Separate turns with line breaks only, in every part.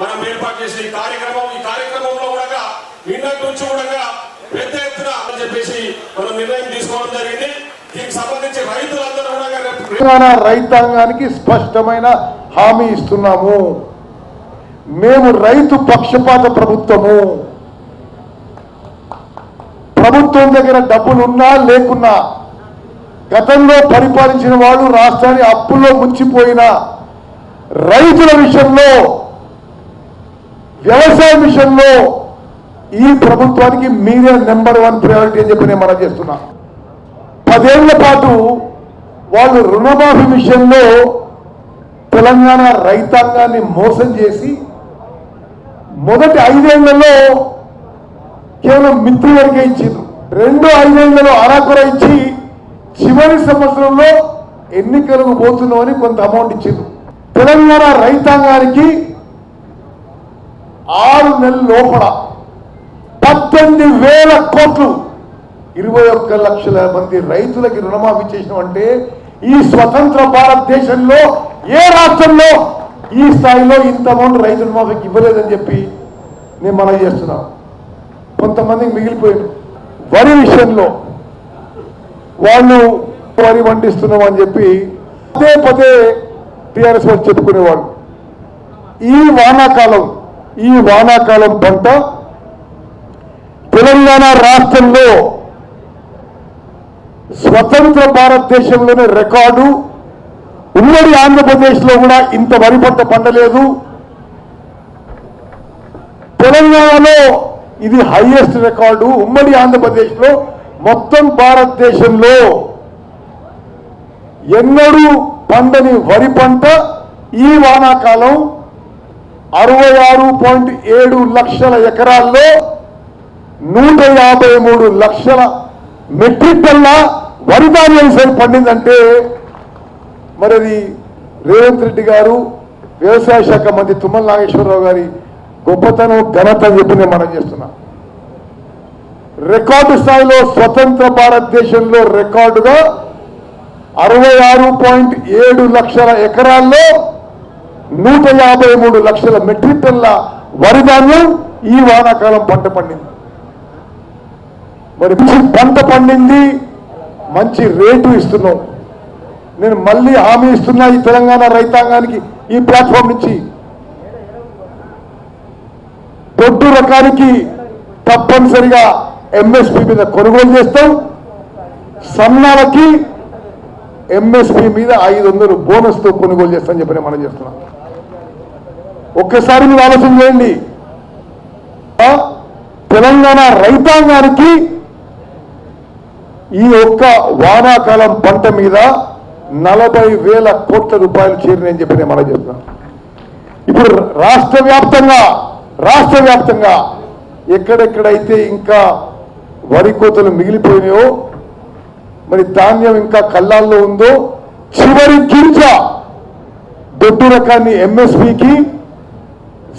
మనం ఏర్పాటు చేసిన ఈ కార్యక్రమం ఈ కార్యక్రమంలో కూడా నిన్నటి నుంచి కూడా పెద్ద ఎత్తున అని చెప్పేసి మనం నిర్ణయం తీసుకోవడం జరిగింది. దీనికి సంబంధించి రైతులందరూ కూడా
తెలంగాణ రైతాంగానికి స్పష్టమైన హామీ ఇస్తున్నాము. మేము రైతు పక్షపాత ప్రభుత్వము. ప్రభుత్వం దగ్గర డబ్బులు ఉన్నా లేకున్నా గతంలో పరిపాలించిన వాళ్ళు రాష్ట్రాన్ని అప్పుల్లో ముంచిపోయిన రైతుల విషయంలో వ్యవసాయ విషయంలో ఈ ప్రభుత్వానికి మీరే నెంబర్ వన్ ప్రయారిటీ అని చెప్పి నేను మనం చేస్తున్నా. పదేళ్ళ పాటు వాళ్ళు రుణమాఫీ విషయంలో తెలంగాణ రైతాంగాన్ని మోసం చేసి మొదటి ఐదేళ్ళలో కేవలం మిత్రు వరకే ఇచ్చిండ్రు రెండు ఐదేళ్ళలో అరాకుర ఇచ్చి చివరి సంవత్సరంలో ఎన్నికలకు పోతున్నామని కొంత అమౌంట్ ఇచ్చిండ్రు తెలంగాణ రైతాంగానికి ఆరు నెలల లోపల పద్దెనిమిది వేల కోట్లు ఇరవై ఒక్క లక్షల మంది రైతులకి రుణమాఫీ చేసినామంటే ఈ స్వతంత్ర భారతదేశంలో ఏ రాష్ట్రంలో ఈ స్థాయిలో ఇంత అమౌంట్ రైతు రుణమాఫీకి ఇవ్వలేదని చెప్పి నేను మనం చేస్తున్నాను కొంతమందికి మిగిలిపోయారు. వరి విషయంలో వాళ్ళు వరి పండిస్తున్నాం అని చెప్పి పదే పదే టీఆర్ఎస్ వాళ్ళు చెప్పుకునేవాళ్ళు. ఈ వానాకాలం ఈ వానాకాలం పంట తెలంగాణ రాష్ట్రంలో స్వతంత్ర భారతదేశంలోనే రికార్డు. ఉమ్మడి ఆంధ్రప్రదేశ్లో కూడా ఇంత వరి పంట పండలేదు. తెలంగాణలో ఇది హైయెస్ట్ రికార్డు ఉమ్మడి ఆంధ్రప్రదేశ్లో మొత్తం భారతదేశంలో. ఎన్నడూ పండని వరి పంట ఈ వానాకాలం అరవై ఆరు పాయింట్ ఏడు లక్షల ఎకరాల్లో నూట యాభై మూడు లక్షల మెట్రిక్ టన్ల వరి ధాన్యం సరి పండిందంటే మరి రేవంత్ రెడ్డి గారు వ్యవసాయ శాఖ మంత్రి తుమ్మల నాగేశ్వరరావు గారి గొప్పతనం ఘనత అని చెప్పి నేను మనం చేస్తున్నా. రికార్డు స్థాయిలో స్వతంత్ర భారతదేశంలో రికార్డుగా అరవై ఆరు పాయింట్ ఏడు లక్షల ఎకరాల్లో నూట యాభై మూడు లక్షల మెట్రిక్ టన్ల వరి ధాన్యం ఈ వానాకాలం పంట పండింది. మరి పంట పండింది మంచి రేటు ఇస్తున్నాం. నేను మళ్ళీ హామీ ఇస్తున్నా ఈ తెలంగాణ రైతాంగానికి ఈ ప్లాట్ఫామ్ నుంచి. దొడ్డు రకానికి తప్పనిసరిగా ఎంఎస్పి మీద కొనుగోలు చేస్తాం. సన్నాలకి ఎంఎస్పి మీద ఐదు వందలు బోనస్తో కొనుగోలు చేస్తామని చెప్పి మనం చేస్తున్నాం ఒక్కసారి మీరు ఆలోచన చేయండి. తెలంగాణ రైతాంగానికి ఈ ఒక్క వానాకాలం పంట మీద నలభై వేల కోట్ల రూపాయలు చేరినని చెప్పి నేను మనం చెప్తున్నాను ఇప్పుడు రాష్ట్ర వ్యాప్తంగా రాష్ట్ర వ్యాప్తంగా ఎక్కడెక్కడైతే ఇంకా వరి కోతలు మిగిలిపోయినాయో మరి ధాన్యం ఇంకా కళ్ళాల్లో ఉందో చివరి గింజ దొడ్డు రకాన్ని ఎంఎస్పికి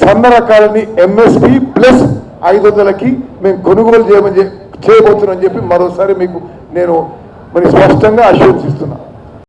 సన్న రకాలని ఎంఎస్పి ప్లస్ ఐదు వందలకి మేము కొనుగోలు చేయమని చె- చేయబోతున్నాం చెప్పి మరోసారి మీకు నేను మరి స్పష్టంగా ఆశీర్వదిస్తున్నాను